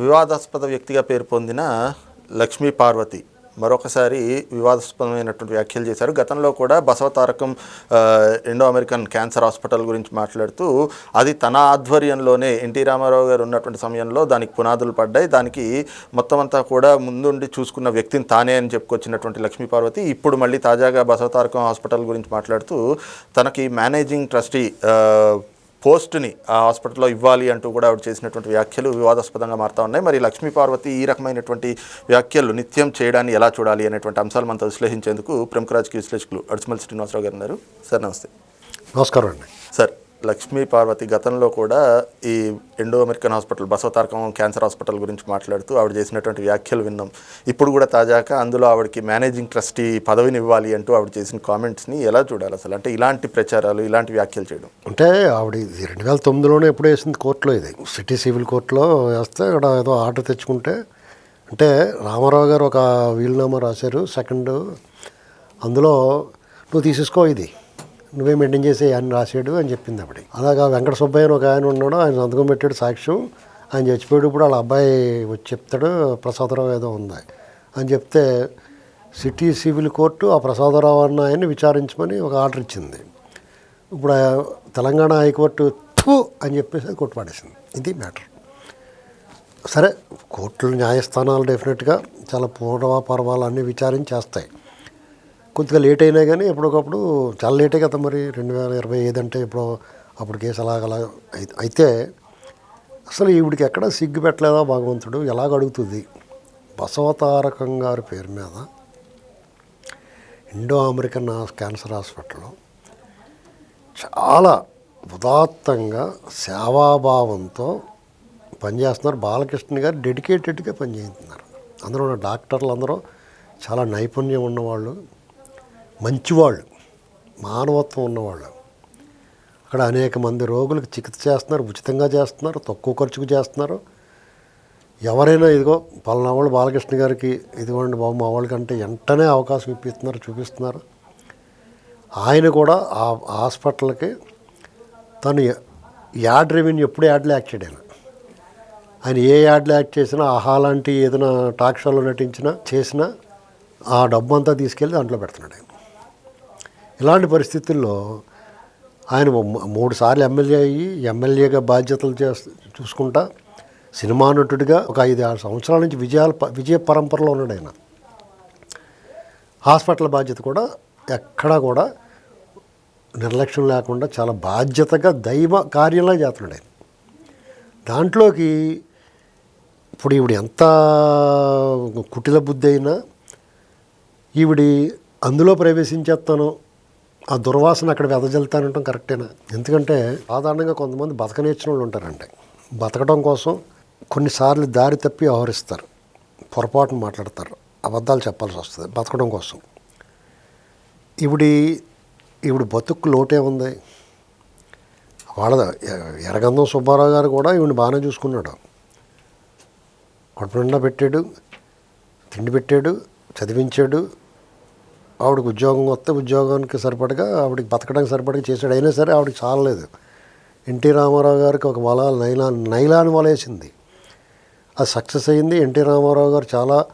వివాదాస్పద వ్యక్తిగా పేరు పొందిన లక్ష్మీ పార్వతి మరొకసారి వివాదాస్పదమైనటువంటి వ్యాఖ్యలు చేశారు. గతంలో కూడా Basavatarakam Indo American cancer hospital గురించి మాట్లాడుతూ అది తన ఆధ్వర్యంలోనే ఎన్టీ రామారావు గారు ఉన్నటువంటి సమయంలో దానికి పునాదులు పడ్డాయి. దానికి మొత్తం అంతా కూడా ముందుండి చూసుకున్న వ్యక్తిని తానే అని చెప్పుకొచ్చినటువంటి లక్ష్మీ పార్వతి ఇప్పుడు మళ్ళీ తాజాగా బసవతారకం హాస్పిటల్ గురించి మాట్లాడుతూ తనకి మేనేజింగ్ ట్రస్టీ పోస్ట్ని ఆ హాస్పిటల్లో ఇవ్వాలి అంటూ కూడా ఆవిడ చేసినటువంటి వ్యాఖ్యలు వివాదాస్పదంగా మారుతా ఉన్నాయి. మరి లక్ష్మీ పార్వతి ఈ రకమైనటువంటి వ్యాఖ్యలు నిత్యం చేయడాన్ని ఎలా చూడాలి అనేటువంటి అంశాలు మనతో విశ్లేషించేందుకు ప్రముఖ రాజకీయ విశ్లేషకులు అడుసుమల్ శ్రీనివాసరావు గారు ఉన్నారు. సార్ నమస్తే. నమస్కారం అండి. సార్ లక్ష్మీ పార్వతి గతంలో కూడా ఈ Indo American hospital Basavatarakam cancer hospital గురించి మాట్లాడుతూ ఆవిడ చేసినటువంటి వ్యాఖ్యలు విన్నాం. ఇప్పుడు కూడా తాజాగా అందులో ఆవిడకి మేనేజింగ్ ట్రస్టీ పదవిని ఇవ్వాలి అంటూ ఆవిడ చేసిన కామెంట్స్ని ఎలా చూడాలి అసలు? అంటే ఇలాంటి ప్రచారాలు ఇలాంటి వ్యాఖ్యలు చేయడం. అంటే ఆవిడ ఇది రెండు వేల తొమ్మిదిలోనే ఎప్పుడు వేసింది కోర్టులో ఇది. సిటీ సివిల్ కోర్టులో వేస్తే ఇక్కడ ఏదో ఆర్డర్ తెచ్చుకుంటే అంటే రామారావు గారు ఒక వీలునామా రాశారు సెకండ్ అందులో నువ్వు తీసేసుకో ఇది. నువ్వే మెయింటైన్ చేసే అని రాసాడు అని చెప్పింది అప్పుడు. అలాగా వెంకట సుబ్బయ్య అని ఒక ఆయన ఉన్నాడు ఆయన సంతకం పెట్టాడు సాక్ష్యం. ఆయన చచ్చిపోయాడు ఇప్పుడు వాళ్ళ అబ్బాయి వచ్చి చెప్తాడు ప్రసాదరావు ఏదో ఉంది అని చెప్తే సిటీ సివిల్ కోర్టు ఆ ప్రసాదరావు అన్న ఆయన్ని విచారించమని ఒక ఆర్డర్ ఇచ్చింది. ఇప్పుడు తెలంగాణ హైకోర్టు థూ అని చెప్పేసి అది కొట్టు పడేసింది ఇది మ్యాటర్. సరే కోర్టులు న్యాయస్థానాలు డెఫినెట్గా చాలా పూర్వపర్వాలు అన్నీ విచారించి చేస్తాయి. కొద్దిగా లేట్ అయినా కానీ ఎప్పటికప్పుడు చాలా లేటే కదా మరి. రెండు వేల ఇరవై ఐదు అంటే ఇప్పుడు అప్పుడు కేసు అలాగలా అయితే అసలు ఈవిడికి ఎక్కడ సిగ్గు పెట్టలేదా భగవంతుడు? ఎలాగ అడుగుతుంది? బసవతారకం గారి పేరు మీద ఇండో అమెరికన్ క్యాన్సర్ హాస్పిటల్లో చాలా ఉదాత్తంగా సేవాభావంతో పనిచేస్తున్నారు. బాలకృష్ణ గారు డెడికేటెడ్గా పనిచేస్తున్నారు. అందరూ ఉన్న డాక్టర్లు అందరూ చాలా నైపుణ్యం ఉన్నవాళ్ళు. మంచివాళ్ళు మానవత్వం ఉన్నవాళ్ళు. అక్కడ అనేక మంది రోగులకు చికిత్స చేస్తున్నారు ఉచితంగా చేస్తున్నారు తక్కువ ఖర్చుకు చేస్తున్నారు. ఎవరైనా ఇదిగో పలానా వాళ్ళు బాలకృష్ణ గారికి ఇదిగోండి బాబు మా వాళ్ళకంటే వెంటనే అవకాశం ఇప్పిస్తున్నారు చూపిస్తున్నారు. ఆయన కూడా ఆ హాస్పిటల్కి తను యాడ్ రెవెన్యూ ఎప్పుడు యాడ్లో యాక్ట్ చేయడాను ఆయన ఆయన ఏ యాడ్లో యాక్ట్ చేసినా ఆహా లాంటి ఏదైనా టాక్ షోలో నటించినా చేసినా ఆ డబ్బు అంతా తీసుకెళ్ళి దాంట్లో పెడుతున్నాడు ఆయన. ఇలాంటి పరిస్థితుల్లో ఆయన మూడు సార్లు ఎమ్మెల్యే అయ్యి ఎమ్మెల్యేగా బాధ్యతలు చేస్తూ చూసుకుంటా సినిమా నటుడిగా ఒక ఐదు ఆరు సంవత్సరాల నుంచి విజయాల ప- విజయ పరంపరలో ఉన్నాడు ఆయన. హాస్పిటల్ బాధ్యత కూడా ఎక్కడా కూడా నిర్లక్ష్యం లేకుండా చాలా బాధ్యతగా దైవ కార్యంలా చేస్తున్నాడు ఆయన. దాంట్లోకి ఇప్పుడు ఈవిడ ఎంత కుటిల బుద్ధి అయినా ఈవిడి అందులో ప్రవేశించేస్తాను ఆ దుర్వాసన అక్కడ వెదజల్తానంటాం కరెక్టేనా? ఎందుకంటే సాధారణంగా కొంతమంది బతకనేర్చిన వాళ్ళు ఉంటారండి. బతకడం కోసం కొన్నిసార్లు దారి తప్పి వ్యవహరిస్తారు. పొరపాటును మాట్లాడతారు. అబద్ధాలు చెప్పాల్సి వస్తుంది బతకడం కోసం. ఇవిడి ఈవిడ బతుకు లోటే ఉంది. వాళ్ళ ఎరగందం సుబ్బారావు గారు కూడా ఈవిని బాగానే చూసుకున్నాడు. కడుపు నిండా పెట్టాడు తిండి పెట్టాడు చదివించాడు ఆవిడకి ఉద్యోగం వస్తే ఉద్యోగానికి సరిపడగా ఆవిడకి బతకడానికి సరిపడగా చేశాడు. అయినా సరే ఆవిడకి చాలలేదు. ఎన్టీ రామారావు గారికి ఒక వల నైలా నైలాన్ వలేసింది. అది సక్సెస్ అయింది. ఎన్టీ రామారావు గారు చాలా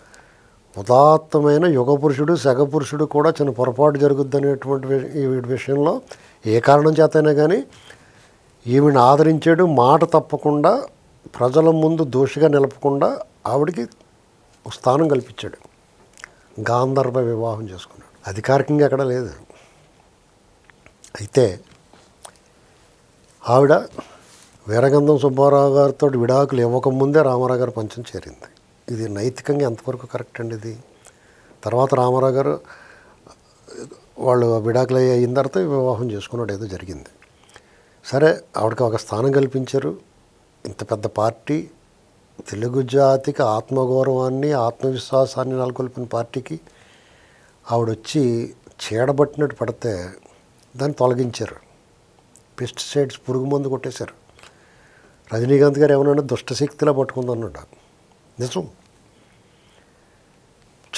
ఉదాత్తమైన యుగ పురుషుడు సగ పురుషుడు కూడా చిన్న పొరపాటు జరుగుద్ది అనేటువంటి వీటి విషయంలో ఏ కారణం చేతైనా కానీ ఈమెను ఆదరించాడు. మాట తప్పకుండా ప్రజల ముందు దోషిగా నిలపకుండా ఆవిడికి స్థానం కల్పించాడు. గాంధర్వ వివాహం చేసుకున్నాడు. అధికారికంగా ఎక్కడ లేదు. అయితే ఆవిడ వీరగంధం సుబ్బారావు గారితో విడాకులు ఇవ్వకముందే రామారావు గారు పంచం చేరింది. ఇది నైతికంగా ఎంతవరకు కరెక్ట్ అండి ఇది? తర్వాత రామారావు గారు వాళ్ళు విడాకులు అయిన తర్వాత వివాహం చేసుకున్నాడు ఏదో జరిగింది. సరే ఆవిడకి ఒక స్థానం కల్పించారు. ఇంత పెద్ద పార్టీ తెలుగు జాతికి ఆత్మగౌరవాన్ని ఆత్మవిశ్వాసాన్ని నెలకొల్పిన పార్టీకి ఆవిడ వచ్చి చీడబట్టినట్టు పడితే దాన్ని తొలగించారు. పెస్టిసైడ్స్ పురుగు మందు కొట్టేశారు. రజనీకాంత్ గారు ఏమన్నా దుష్టశక్తిలా పట్టుకుంది నిజం.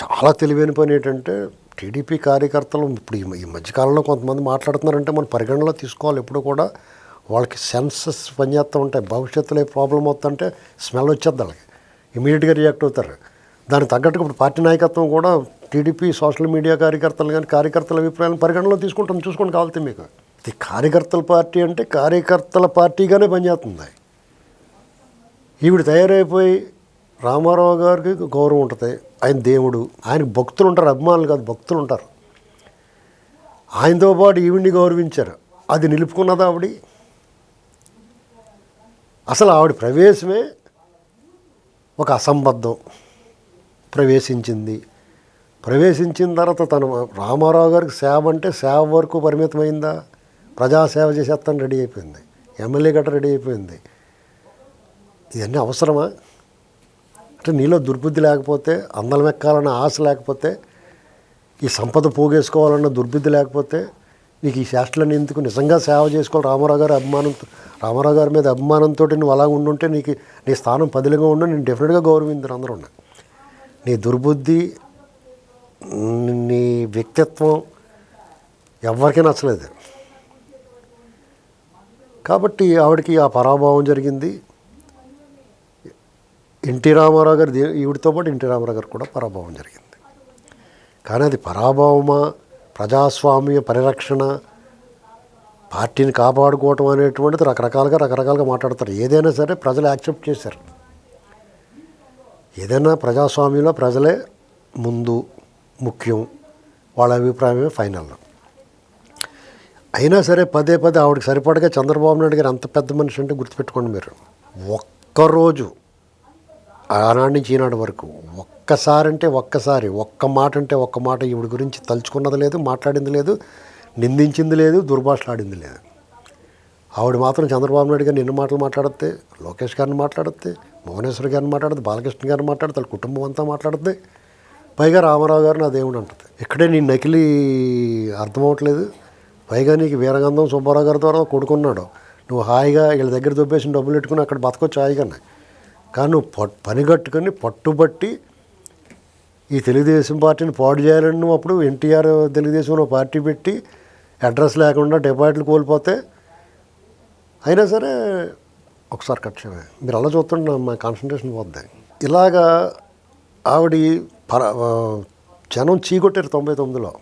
చాలా తెలివైన పని ఏంటంటే టీడీపీ కార్యకర్తలు ఇప్పుడు ఈ ఈ మధ్యకాలంలో కొంతమంది మాట్లాడుతున్నారంటే మనం పరిగణనలో తీసుకోవాలి. ఎప్పుడు కూడా వాళ్ళకి సెన్సెస్ పనిచేస్తూ ఉంటాయి. భవిష్యత్తులో ఏ ప్రాబ్లం అవుతుందంటే స్మెల్ వచ్చేది వాళ్ళకి. ఇమీడియట్గా రియాక్ట్ అవుతారు. దానికి తగ్గట్టుగా ఇప్పుడు పార్టీ నాయకత్వం కూడా టీడీపీ సోషల్ మీడియా కార్యకర్తలు కానీ కార్యకర్తల అభిప్రాయాలను పరిగణనలో తీసుకుంటాం చూసుకోండి కావాలి మీకు. ఇది కార్యకర్తల పార్టీ అంటే కార్యకర్తల పార్టీగానే పనిచేస్తుంది. ఈవిడ తయారైపోయి రామారావు గారికి గౌరవం ఉంటుంది. ఆయన దేవుడు. ఆయన భక్తులు ఉంటారు అభిమానులు కాదు భక్తులు ఉంటారు. ఆయనతో పాటు ఈవిడిని గౌరవించారు. అది నిలుపుకున్నదా ఆవిడ. అసలు ఆవిడ ప్రవేశమే ఒక అసంబద్ధం. ప్రవేశించింది. ప్రవేశించిన తర్వాత తను రామారావు గారికి సేవ అంటే సేవ వరకు పరిమితమైందా? ప్రజాసేవ చేసేస్తాను రెడీ అయిపోయింది. ఎమ్మెల్యే గట్ట రెడీ అయిపోయింది. ఇవన్నీ అవసరమా? అంటే నీలో దుర్బుద్ధి లేకపోతే అందలం ఎక్కాలన్న ఆశ లేకపోతే ఈ సంపద పోగేసుకోవాలన్న దుర్బుద్ధి లేకపోతే నీకు ఈ శాస్త్రాన్ని ఎందుకు నిజంగా సేవ చేసుకోవాలి? రామారావు గారి అభిమానంతో రామారావు గారి మీద అభిమానంతో నువ్వు అలా ఉండుంటే నీకు నీ స్థానం పదిలంగా ఉండు నేను డెఫినెట్గా గౌరవించారు అందరూ ఉన్నా నీ దుర్బుద్ధి నీ వ్యక్తిత్వం ఎవరికీ నచ్చలేదు. కాబట్టి ఆవిడకి ఆ పరాభావం జరిగింది. ఎన్టీ రామారావు గారు ఈవిడితో పాటు ఎన్టీ రామారావు గారు కూడా పరాభవం జరిగింది. కానీ అది పరాభవమా? ప్రజాస్వామ్య పరిరక్షణ? పార్టీని కాపాడుకోవటం అనేటువంటిది రకరకాలుగా రకరకాలుగా మాట్లాడతారు. ఏదైనా సరే ప్రజలు యాక్సెప్ట్ చేశారు. ఏదైనా ప్రజాస్వామ్యంలో ప్రజలే ముందు ముఖ్యం వాళ్ళ అభిప్రాయమే ఫైనల్. అయినా సరే పదే పదే ఆవిడకి సరిపడగా చంద్రబాబు నాయుడు గారు అంత పెద్ద మనిషి అంటే గుర్తుపెట్టుకోండి మీరు. ఒక్కరోజు ఆనాటి నుంచి ఈనాడు వరకు ఒక్కసారి అంటే ఒక్కసారి ఒక్క మాట అంటే ఒక్క మాట ఈవిడ గురించి తలుచుకున్నది లేదు మాట్లాడింది లేదు నిందించింది లేదు దుర్భాషలాడింది లేదు. ఆవిడ మాత్రం చంద్రబాబు నాయుడు గారిని ఎన్ని మాటలు మాట్లాడితే లోకేష్ గారిని మాట్లాడితే భువనేశ్వర్ గారిని మాట్లాడితే బాలకృష్ణ గారిని మాట్లాడితే వాళ్ళ కుటుంబం అంతా మాట్లాడితే పైగా రామారావు గారు నా దేవుడు అంటుంది. ఇక్కడే నీ నకిలీ అర్థమవట్లేదు పైగా నీకు వీరగంధం సుబ్బారావు గారి ద్వారా కొడుకున్నాడు. నువ్వు హాయిగా వీళ్ళ దగ్గర దొబ్బేసి డబ్బులు పెట్టుకుని అక్కడ బతకొచ్చు హాయిగానే కానీ నువ్వు పట్ పని కట్టుకొని పట్టుబట్టి ఈ తెలుగుదేశం పార్టీని పాడు చేయాలని నువ్వు అప్పుడు ఎన్టీఆర్ తెలుగుదేశం పార్టీ పెట్టి అడ్రస్ లేకుండా డిపాజిట్లు కోల్పోతే అయినా సరే ఒకసారి కట్ చేయమే మీరు అలా చూస్తుంటే మా కాన్సన్ట్రేషన్ పోద్ది. ఇలాగా ఆవిడ పర జనం చీకొట్టారు తొంభై తొమ్మిదిలో.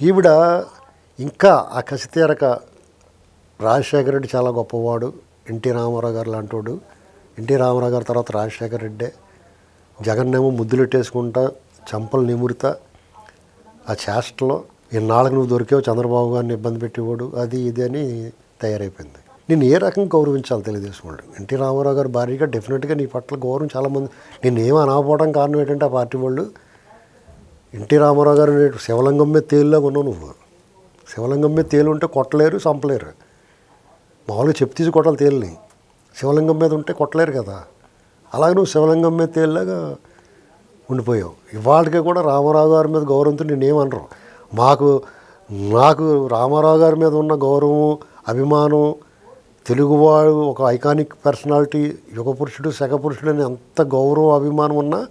ఈవిడ ఇంకా ఆ కసి తీరక రాజశేఖర రెడ్డి చాలా గొప్పవాడు. ఎన్టీ రామారావు గారు లాంటివాడు ఎన్టీ రామారావు గారి తర్వాత రాజశేఖర రెడ్డే. జగన్నేమో ముద్దులెట్టేసుకుంటా చంపలు నిమురుతా. ఆ చేష్టలో ఇన్నాళ్ళకి నువ్వు దొరికావు చంద్రబాబు గారిని ఇబ్బంది పెట్టేవాడు. అది ఇది అని తయారైపోయింది. నేను ఏ రకంగా గౌరవించాలి తెలుగుదేశం వాళ్ళు ఎన్టీ రామారావు గారు భారీగా డెఫినెట్గా నీ పట్ల గౌరవం చాలామంది నేను ఏం అనకపోవడం కారణం ఏంటంటే ఆ పార్టీ వాళ్ళు ఎన్టీ రామారావు గారు నేడు శివలింగం మీద తేలులాగా ఉన్నావు నువ్వు. శివలింగం మీద తేలు ఉంటే కొట్టలేరు చంపలేరు. మామూలుగా చెప్పు తీసి కొట్టాలి తేలిని. శివలింగం మీద ఉంటే కొట్టలేరు కదా. అలాగే నువ్వు శివలింగం మీద తేలిలాగా ఉండిపోయావు. ఇవాళకి కూడా రామారావు గారి మీద గౌరవంతో నేనేమనరు మాకు నాకు రామారావు గారి మీద ఉన్న గౌరవం అభిమానం తెలుగువాడు ఒక ఐకానిక్ పర్సనాలిటీ యుగ పురుషుడు శక పురుషుడు అని అంత గౌరవ అభిమానం ఉన్నా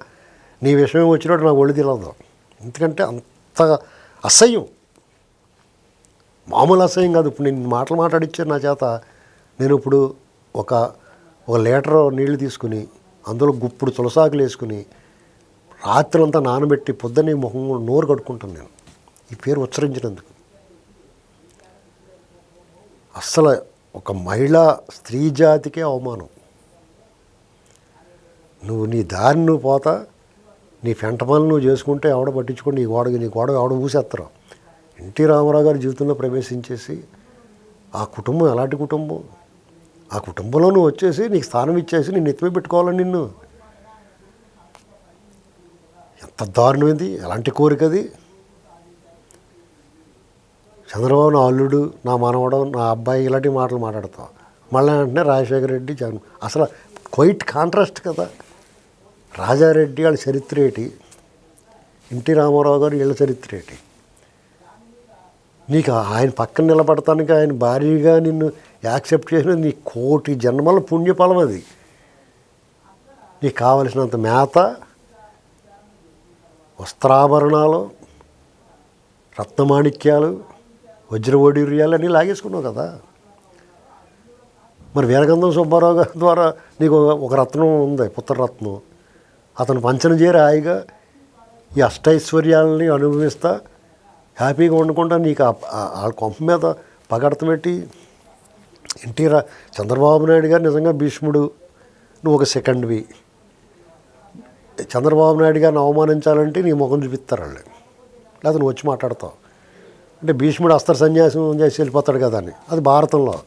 నీ విషయం వచ్చినట్టు నాకు ఒళ్ళు తెలియదు ఎందుకంటే అంత అసహ్యం. మామూలు అసహ్యం కాదు. ఇప్పుడు నేను మాటలు మాట్లాడిచ్చే నా చేత. నేను ఇప్పుడు ఒక ఒక లీటర్ నీళ్ళు తీసుకుని అందులో గుప్పుడు తులసాకులు వేసుకుని రాత్రంతా నానబెట్టి పొద్దున్నే మొహం నోరు కడుక్కుంటాను నేను. ఈ పేరు ఉచ్చరించినందుకు. అస్సలు ఒక మహిళ స్త్రీ జాతికే అవమానం. నువ్వు నీ దారి నువ్వు పోతా నీ పెంట పనులు నువ్వు చేసుకుంటే ఎవడ పట్టించుకొని నీ గోడ నీ గోడ ఆవిడ ఊసేస్తారు ఎన్టీ రామారావు గారి జీవితంలో ప్రవేశించేసి ఆ కుటుంబం ఎలాంటి కుటుంబం? ఆ కుటుంబంలో నువ్వు వచ్చేసి నీకు స్థానం ఇచ్చేసి నేను ఎత్తిమే పెట్టుకోవాలని నిన్ను? ఎంత దారుణమైంది ఎలాంటి కోరిక అది? చంద్రబాబు నా అల్లుడు నా మనవడం నా అబ్బాయి ఇలాంటి మాటలు మాట్లాడతావు మళ్ళీ అంటే రాజశేఖర రెడ్డి జగన్ అసలు క్వైట్ కాంట్రాస్ట్ కదా. రాజారెడ్డి వాళ్ళ చరిత్ర ఏంటి? ఎన్టీ రామారావు గారు వీళ్ళ చరిత్ర ఏంటి? నీకు ఆయన పక్కన నిలబడటానికి ఆయన భారీగా నిన్ను యాక్సెప్ట్ చేసిన నీ కోటి జన్మల పుణ్యఫలం అది. నీకు కావలసినంత మేత వస్త్రాభరణాలు రత్నమాణిక్యాలు వజ్ర అన్నీ లాగేసుకున్నావు కదా. మరి వీరగంధం సుబ్బారావు గారి ద్వారా నీకు ఒక రత్నం ఉంది పుత్రరత్నం అతను పంచన చేరి హాయిగా ఈ అష్టైశ్వర్యాలని అనుభవిస్తా హ్యాపీగా ఉండకుండా నీకు ఆ- కొంప మీద పగడత పెట్టి ఎన్టీ రా చంద్రబాబు నాయుడు గారు నిజంగా భీష్ముడు నువ్వు ఒక సెకండ్వి చంద్రబాబు నాయుడు గారిని అవమానించాలంటే నీ ముఖం చూపిస్తారు వాళ్ళు. లేదా నువ్వు వచ్చి మాట్లాడతావు. అంటే భీష్ముడు అస్త్ర సన్యాసం చేసి వెళ్ళిపోతాడు కదా అని. అది భారతంలో.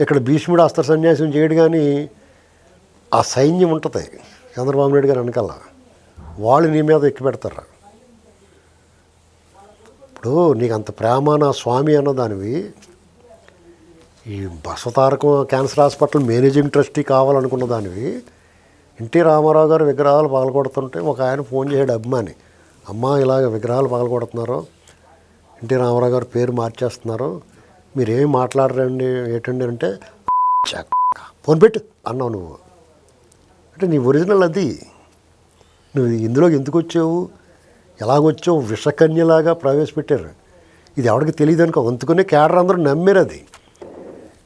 ఇక్కడ భీష్ముడు అస్త్ర సన్యాసం చేయడు కానీ ఆ సైన్యం ఉంటుంది. చంద్రబాబు నాయుడు గారు వెనకాల. వాళ్ళు నీ మీద ఎక్కి పెడతారు? ఇప్పుడు నీకు అంత ప్రేమ నా స్వామి అన్న దానివి. ఈ Basavatarakam cancer hospital managing trustee కావాలనుకున్న దానివి. ఎన్టీ రామారావు గారు విగ్రహాలు పగలగొడుతుంటే ఒక ఆయన ఫోన్ చేయడు అభిమాని అమ్మ ఇలాగ విగ్రహాలు పగలగొడుతున్నారు ఎన్టీ రామారావు గారు పేరు మార్చేస్తున్నారు. మీరేం మాట్లాడరండి ఏంటండి అంటే "చెక్క, ఫోన్ పెట్టు అన్నావు నువ్వు. అంటే నీ ఒరిజినల్ అది. నువ్వు ఇందులోకి ఎందుకు వచ్చావు? ఎలాగొచ్చావు? విషకన్యలాగా ప్రవేశపెట్టారు. ఇది ఎవరికి తెలియదు అనుకో అందుకునే కేడర్ అందరూ నమ్మారు అది.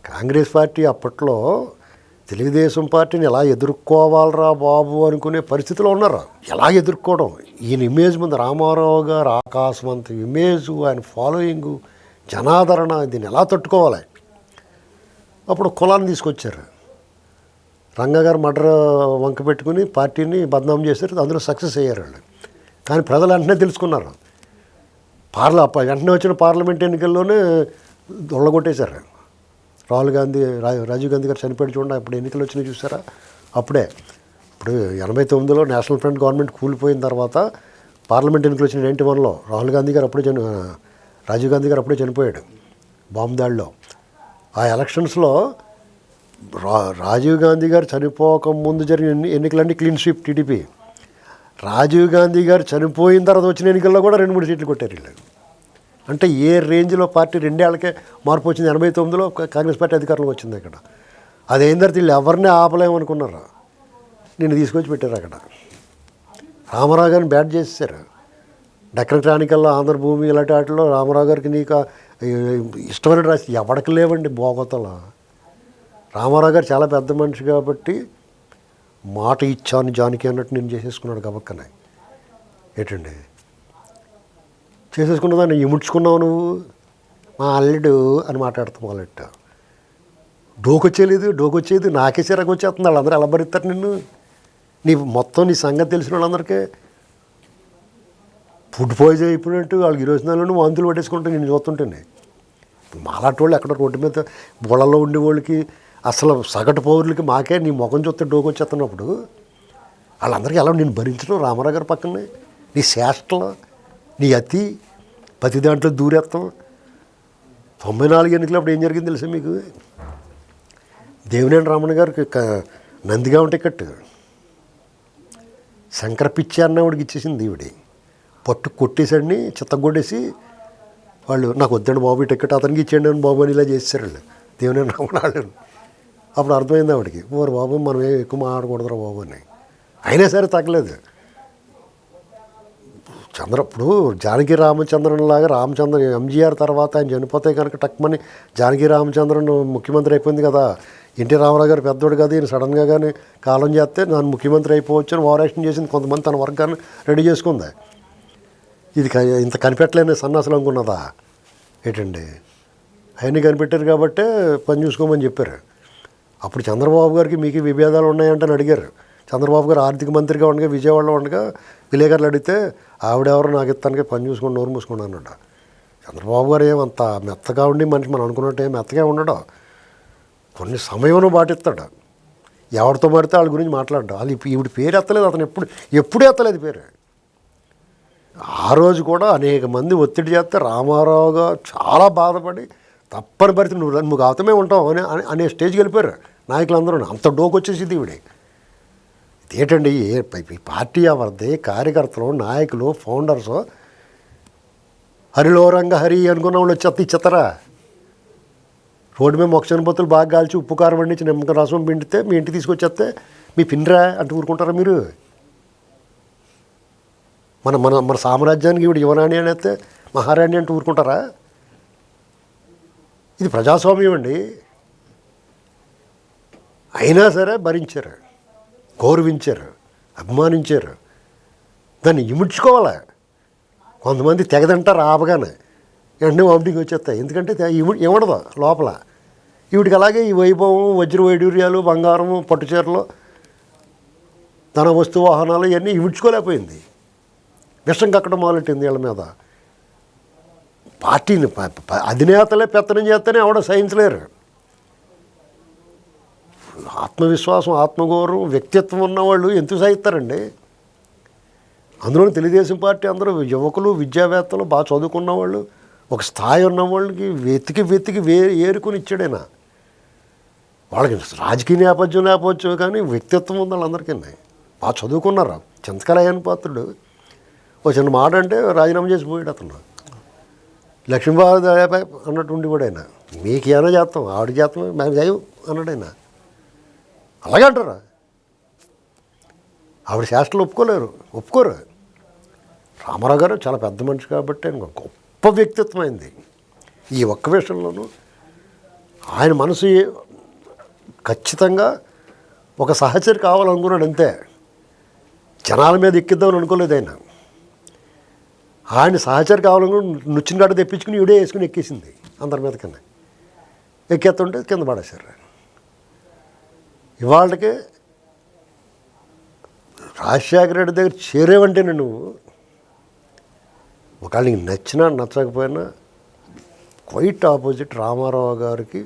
కాంగ్రెస్ పార్టీ అప్పట్లో తెలుగుదేశం పార్టీని ఎలా ఎదుర్కోవాలరా బాబు అనుకునే పరిస్థితిలో ఉన్నారు? ఎలా ఎదుర్కోవడం? ఈయన ఇమేజ్ ముందు రామారావు గారు ఆకాశవంత ఇమేజ్ ఆయన ఫాలోయింగ్ జనాదరణ దీన్ని ఎలా తట్టుకోవాలి? అప్పుడు కులాన్ని తీసుకొచ్చారు. రంగగారు మర్డర్ వంక పెట్టుకుని పార్టీని బదనాం చేశారు అందులో సక్సెస్ అయ్యారు వాళ్ళు. కానీ ప్రజలు వెంటనే తెలుసుకున్నారు. పార్ల వెంటనే వచ్చిన పార్లమెంట్ ఎన్నికల్లోనే దొల్లగొట్టేశారు రాహుల్ గాంధీ రాజీవ్ గాంధీ గారు చనిపోయి చూడండి అప్పుడు ఎన్నికలు వచ్చినాయి చూసారా? అప్పుడే. ఇప్పుడు ఎనభై తొమ్మిదిలో నేషనల్ ఫ్రంట్ గవర్నమెంట్ కూలిపోయిన తర్వాత పార్లమెంట్ ఎన్నికలు వచ్చిన నైంటీ వన్లో. రాహుల్ గాంధీ గారు అప్పుడే చని రాజీవ్ గాంధీ గారు అప్పుడే చనిపోయాడు బాంబు దాడిలో ఆ ఎలక్షన్స్లో రా రాజీవ్ గాంధీ గారు చనిపోక ముందు జరిగిన ఎన్ని ఎన్నికలన్నీ clean sweep TDP. Rajiv Gandhi garu చనిపోయిన తర్వాత వచ్చిన ఎన్నికల్లో కూడా రెండు మూడు సీట్లు కొట్టారు వీళ్ళు. అంటే ఏ రేంజ్లో పార్టీ రెండేళ్ళకే మార్పు వచ్చింది? ఎనభై తొమ్మిదిలో కాంగ్రెస్ పార్టీ అధికారంలో వచ్చింది అక్కడ. అది అయిన తర్వాత వీళ్ళు ఎవరిని ఆపలేమనుకున్నారు? నిన్ను తీసుకొచ్చి పెట్టారు అక్కడ. రామారావు గారిని బ్యాట్ చేసేసారు. డక్కన్ క్రానికల్లో ఆంధ్రభూమి ఇలాంటి వాటిలో రామారావు గారికి నీకు ఇష్టమైన రాసి ఎవరికి లేవండి బోగతలో. రామారావు గారు చాలా పెద్ద మనిషి కాబట్టి మాట ఇచ్చాను జానికి అన్నట్టు నేను చేసేసుకున్నాడు గబక్కనే. ఏంటండి? చేసేసుకున్న దాన్ని ఇముడ్చుకున్నావు నువ్వు? మా అల్లుడు అని మాట్లాడుతాం మొదలెట్ట డోకొచ్చేలేదు డోకొచ్చేది నాకే చిరాకు వచ్చేస్తుంది వాళ్ళందరూ ఎలా నిన్ను? నీ మొత్తం నీ సంగతి తెలిసిన వాళ్ళందరికీ. ఫుడ్ పాయిజన్ అయిపోయినట్టు వాళ్ళకి ఈ నెలలో వాంతులు పట్టేసుకుంటే నేను చూస్తుంటేనే. మాలాంటి వాళ్ళు ఎక్కడ రోడ్డు మీద బుళ్ళలో ఉండే వాళ్ళకి అసలు సగటు పౌరులకి మాకే నీ ముఖం చూస్తే డోకొచ్చేస్తున్నప్పుడు వాళ్ళందరికీ ఎలా నేను భరించడం రామారావు గారి పక్కనే? నీ శాస్త్రలు నీ అతి ప్రతి దాంట్లో దూరేత్తం. తొంభై నాలుగు ఎన్నికలప్పుడు ఏం జరిగింది తెలుసా మీకు? దేవినేని రమణ గారికి నందిగామ టికెట్ శంకర పిచ్చి అన్నవాడికి ఇచ్చేసింది ఈవిడి. పట్టు కొట్టేసండి చిత్తగొట్టేసి వాళ్ళు నాకు వద్దండి బాబు టికెట్ అతనికి ఇచ్చేయండి అని బాబు అని ఇలా చేశారు వాళ్ళు. దేవినేని రామణ వాళ్ళు. అప్పుడు అర్థమైంది ఆవిడకి ఓరు బాబు మనం ఏం ఎక్కువ మాట్లాడకూడదురా బాబు అని. అయినా సరే తగ్గలేదు. చంద్ర ఇప్పుడు జానకి రామచంద్రన్ లాగా రామచంద్రన్ ఎంజీఆర్ తర్వాత ఆయన చనిపోతే కనుక టక్మని జానకి రామచంద్రన్ ముఖ్యమంత్రి అయిపోయింది కదా. ఎన్టీ రామారావు గారు పెద్దోడు కదా ఈయన సడన్గా కానీ కాలం చేస్తే నన్ను ముఖ్యమంత్రి అయిపోవచ్చు అని ఓవరాక్షన్ చేసింది కొంతమంది తన వర్గాన్ని రెడీ చేసుకుంది. ఇది ఇంత కనిపెట్టలేని సన్నాసులు అనుకున్నదా? ఏంటండి? ఆయన్ని కనిపెట్టారు కాబట్టే పని చూసుకోమని చెప్పారు. అప్పుడు చంద్రబాబు గారికి మీకు విభేదాలు ఉన్నాయంటని అడిగారు. చంద్రబాబు గారు ఆర్థిక మంత్రిగా ఉండగా విజయవాడలో ఉండగా విలేకరులు అడిగితే ఆవిడెవరు నాకు ఇస్తానికి పని చూసుకొని నోరు మూసుకుని అన్నాడు. చంద్రబాబు గారు ఏమంత మెత్తగా ఉండి మనిషి మనం అనుకున్నట్టు ఏం మెత్తగా ఉండడు. కొన్ని సమయం పాటిస్తాడు. ఎవరితో పడితే వాళ్ళ గురించి మాట్లాడ్డా. వాళ్ళు ఇప్పుడు ఈవిడ పేరు ఎత్తలేదు అతను ఎప్పుడు ఎప్పుడూ ఎత్తలేదు పేరు. ఆ రోజు కూడా అనేక మంది ఒత్తిడి చేస్తే రామారావుగా చాలా బాధపడి తప్పని పరిస్థితి నువ్వు నువ్వు గౌతమే ఉంటావు అని అని- అనే స్టేజ్కి వెళ్ళిపోయారు నాయకులందరూ. అంత డోకొచ్చేసింది ఈవిడే. ఇదేంటండి? ఏ పార్టీ ఎవరిది కార్యకర్తలు నాయకులు ఫౌండర్స్. హరిలోరంగ హరి అనుకున్న వాళ్ళు చెత్త ఇచ్చేస్తారా? రోడ్డు మీద మొక్క బొత్తులు బాగా కాల్చి ఉప్పు కారం వండించి నిమ్మక రసం పిండితే మీ ఇంటికి తీసుకొచ్చేస్తే మీ పిన్రా అంటే ఊరుకుంటారా మీరు? మన మన మన సామ్రాజ్యానికి ఇవి యువరాణి అనేస్తే మహారాణి అంటే ఊరుకుంటారా? ఇది ప్రజాస్వామ్యం అండి. అయినా సరే భరించారు. గౌరవించారు అభిమానించారు. దాన్ని ఇముడ్చుకోవాలి? కొంతమంది తెగదంటారు ఆపగానే వెంటనే వామిటింగ్ వచ్చేస్తాయి. ఎందుకంటే తె- ఇవ్వడదు లోపల. వీటికి అలాగే ఈ వైభవం వజ్ర వైడూర్యాలు బంగారం పట్టుచీరలు ధన వస్తు వాహనాలు ఇవన్నీ ఇవిడ్చుకోలేకపోయింది విషం కక్కడం మొదలెట్టింది వీళ్ళ మీద. పార్టీని అధినేతలే పెత్తనం చేస్తేనే ఎవడో సహించలేరు ఆత్మవిశ్వాసం ఆత్మగౌరవం వ్యక్తిత్వం ఉన్నవాళ్ళు ఎందుకు సహిస్తారండి అందులో తెలుగుదేశం పార్టీ అందరూ యువకులు విద్యావేత్తలు బాగా చదువుకున్న వాళ్ళు ఒక స్థాయి ఉన్న వాళ్ళకి వెతికి వెతికి వే ఏరుకొని ఇచ్చాడైనా? వాళ్ళకి రాజకీయ నేపథ్యం లేకపోవచ్చు కానీ వ్యక్తిత్వం ఉంది వాళ్ళందరికీ బాగా చదువుకున్నారు? చింతకరాయన్ పాత్రుడు. ఓ చిన్న మాట అంటే రాజీనామా చేసి పోయాడు అతను. లక్ష్మీబాబు అన్నట్టు ఉండి కూడా ఆయన మీకు ఏమైనా చేస్తాం? ఆవిడ చేస్తాం మేము చేయం అన్నాడు ఆయన అలాగే అంటారా. ఆవిడ శాస్త్రాలు ఒప్పుకోలేరు. ఒప్పుకోరు. రామారావు గారు చాలా పెద్ద మనిషి కాబట్టి ఆయన గొప్ప వ్యక్తిత్వం అయింది. ఈ ఒక్క విషయంలోనూ ఆయన మనసు ఖచ్చితంగా ఒక సహచరి కావాలనుకున్నాడు అంతే. జనాల మీద ఎక్కిద్దామని అనుకోలేదు ఆయన. ఆయన సహచరి కావాలనుకుని నుచ్చిన గడ్డ తెప్పించుకుని ఇవిడే వేసుకుని ఎక్కేసింది అందరి మీద కన్నా ఎక్కేస్తుంటే కింద పడేశారు ఇవాళకి రాజశేఖర రెడ్డి దగ్గర చేరేవంటేనే నువ్వు. ఒకవేళ నీకు నచ్చినా నచ్చకపోయినా క్వైట్ ఆపోజిట్ రామారావు గారికి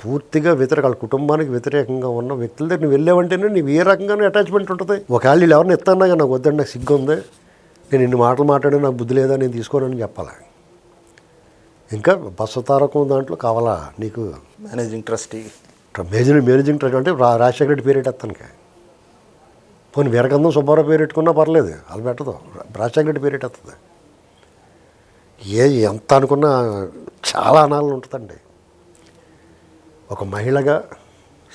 పూర్తిగా వ్యతిరేక వాళ్ళ కుటుంబానికి వ్యతిరేకంగా ఉన్న వ్యక్తుల దగ్గర నువ్వు వెళ్ళావంటేనే నీవు ఏ రకంగానే అటాచ్మెంట్ ఉంటుంది. ఒకవేళ వీళ్ళు ఎవరిని ఎత్తన్నా నాకు వద్దండి నాకు సిగ్గు ఉంది నేను ఇన్ని మాటలు మాట్లాడే నాకు బుద్ధి లేదా నేను తీసుకోనని చెప్పాలా? ఇంకా బస్సు తారకం దాంట్లో కావాలా నీకు? Managing trustee major managing treasure అంటే రాజశేఖర రెడ్డి పేరు పోనీ వీరగంధం సుబ్బారావు పేరు పర్లేదు అది పెట్టదు. రాజశేఖర రెడ్డి పేరు ఏ ఎంత అనుకున్నా చాలా అనాలు ఉంటుందండి. ఒక మహిళగా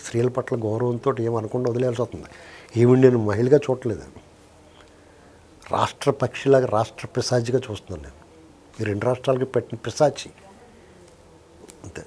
స్త్రీల పట్ల గౌరవంతో ఏమనకుండా వదిలేయాల్సి వస్తుంది. ఈవిడ నేను మహిళగా చూడలేదు రాష్ట్ర పక్షిలాగా రాష్ట్ర పిశాచిగా చూస్తున్నాను నేను. ఈ రెండు రాష్ట్రాలకి పెట్టిన పిశాచి. అంతే.